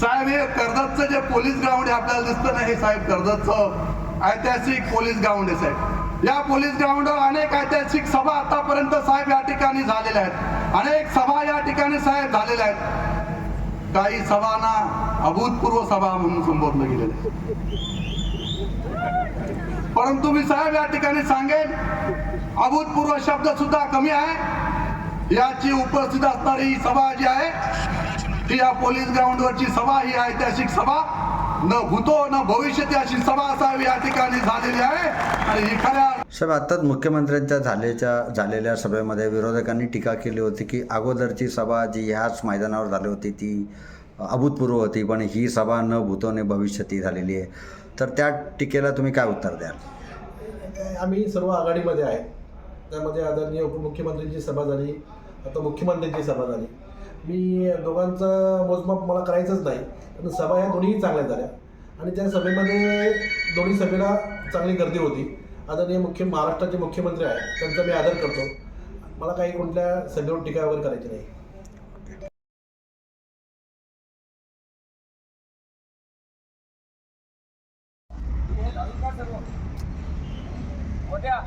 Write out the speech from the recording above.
साहेब हे कर्जतचं जे police ground आहे आपल्याला दिसतं ना हे साहेब कर्जतचं. ऐतिहासिक पोलीस ग्राउंड आहे साहेब. या पोलीस ग्राउंडवर अनेक ऐतिहासिक सभा आतापर्यंत साहेब या ठिकाणी झालेल्या आहेत. अनेक सभा या ठिकाणी साहेब झालेल्या आहेत. काही सभांना अभूतपूर्व सभा म्हणून संबोधलं गेलेलं आहे. परंतु मी साहेब या ठिकाणी सांगेन अभूतपूर्व शब्द सुद्धा कमी आहे. याची उपस्थित असणारी ही सभा जी आहे ती या पोलीस ग्राउंडवरची सभा ही ऐतिहासिक सभा. न भूतो न भविष्यती अशी सभा साहेब या ठिकाणी झालेली आहे. आणि ही खऱ्या साहेब आत्ताच मुख्यमंत्र्यांच्या झालेच्या झालेल्या सभेमध्ये विरोधकांनी टीका केली होती की अगोदरची सभा जी ह्याच मैदानावर झाली होती ती अभूतपूर्व होती पण ही सभा न भूतोने भविष्यती झालेली आहे. तर त्या टीकेला तुम्ही काय उत्तर द्याल? आम्ही सर्व आघाडीमध्ये आहे. त्यामध्ये आदरणीय उपमुख्यमंत्र्यांची सभा झाली आता मुख्यमंत्र्यांची सभा झाली. मी दोघांचं मोजमाप मला करायचंच नाही. पण सभा ह्या दोन्हीही चांगल्या झाल्या. आणि त्या सभेमध्ये दोन्ही सभेला चांगली गर्दी होती. आदरणीय मुख्य महाराष्ट्राचे मुख्यमंत्री आहेत. त्यांचा मी आदर करतो. मला काही कोणत्या सभेवर टीका वगैरे करायची नाही. मोठ्या.